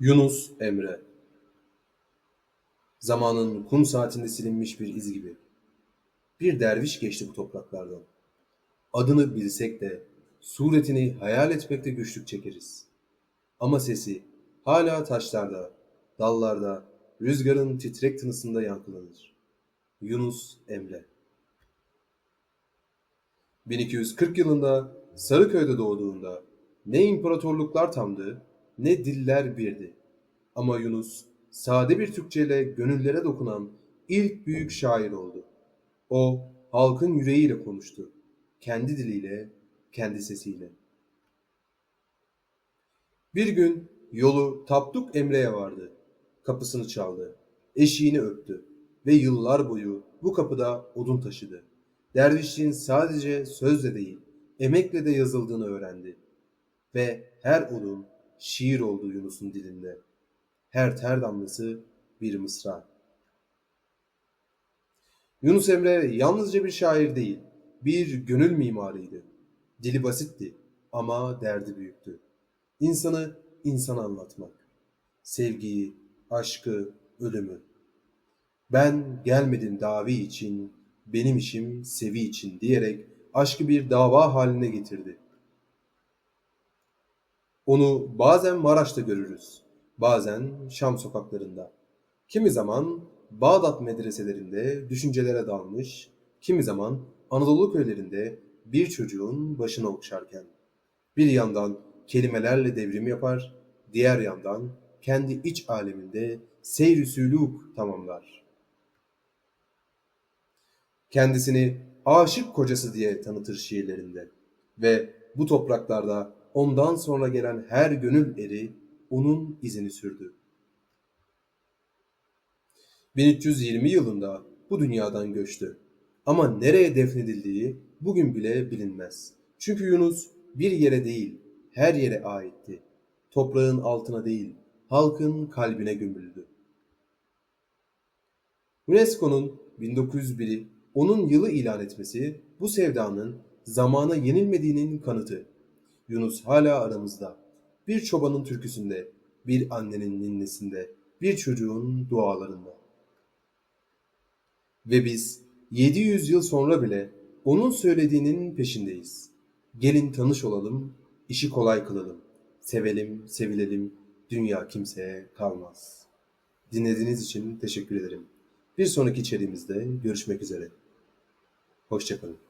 Yunus Emre Zamanın kum saatinde silinmiş bir iz gibi. Bir derviş geçti bu topraklardan. Adını bilsek de, suretini hayal etmekte güçlük çekeriz. Ama sesi hala taşlarda, dallarda, rüzgarın titrek tınısında yankılanır. Yunus Emre 1240 yılında Sarıköy'de doğduğunda ne imparatorluklar tamdı ne diller birdi. Ama Yunus sade bir Türkçeyle gönüllere dokunan ilk büyük şair oldu. O halkın yüreğiyle konuştu. Kendi diliyle, kendi sesiyle. Bir gün yolu Tapduk Emre'ye vardı. Kapısını çaldı. Eşiğini öptü. Ve yıllar boyu bu kapıda odun taşıdı. Dervişliğin sadece sözle değil, emekle de yazıldığını öğrendi. Ve her odun şiir oldu Yunus'un dilinde. Her ter damlası bir mısra. Yunus Emre yalnızca bir şair değil, bir gönül mimarıydı. Dili basitti ama derdi büyüktü. İnsanı insana anlatmak. Sevgiyi, aşkı, ölümü. Ben gelmedim davi için, benim işim sevi için diyerek aşkı bir dava haline getirdi. Onu bazen Maraş'ta görürüz, bazen Şam sokaklarında. Kimi zaman Bağdat medreselerinde düşüncelere dalmış, kimi zaman Anadolu köylerinde bir çocuğun başını okşarken. Bir yandan kelimelerle devrim yapar, diğer yandan kendi iç aleminde seyr-i tamamlar. Kendisini aşık kocası diye tanıtır şiirlerinde ve bu topraklarda ondan sonra gelen her gönül eri onun izini sürdü. 1320 yılında bu dünyadan göçtü. Ama nereye defnedildiği bugün bile bilinmez. Çünkü Yunus bir yere değil, her yere aitti. Toprağın altına değil, halkın kalbine gömüldü. UNESCO'nun 1901'i onun yılı ilan etmesi bu sevdanın zamana yenilmediğinin kanıtı. Yunus hala aramızda. Bir çobanın türküsünde, bir annenin ninnesinde, bir çocuğun dualarında. Ve biz 700 yıl sonra bile onun söylediğinin peşindeyiz. Gelin tanış olalım, işi kolay kılalım. Sevelim, sevilelim, dünya kimseye kalmaz. Dinlediğiniz için teşekkür ederim. Bir sonraki içeriğimizde görüşmek üzere. Hoşçakalın.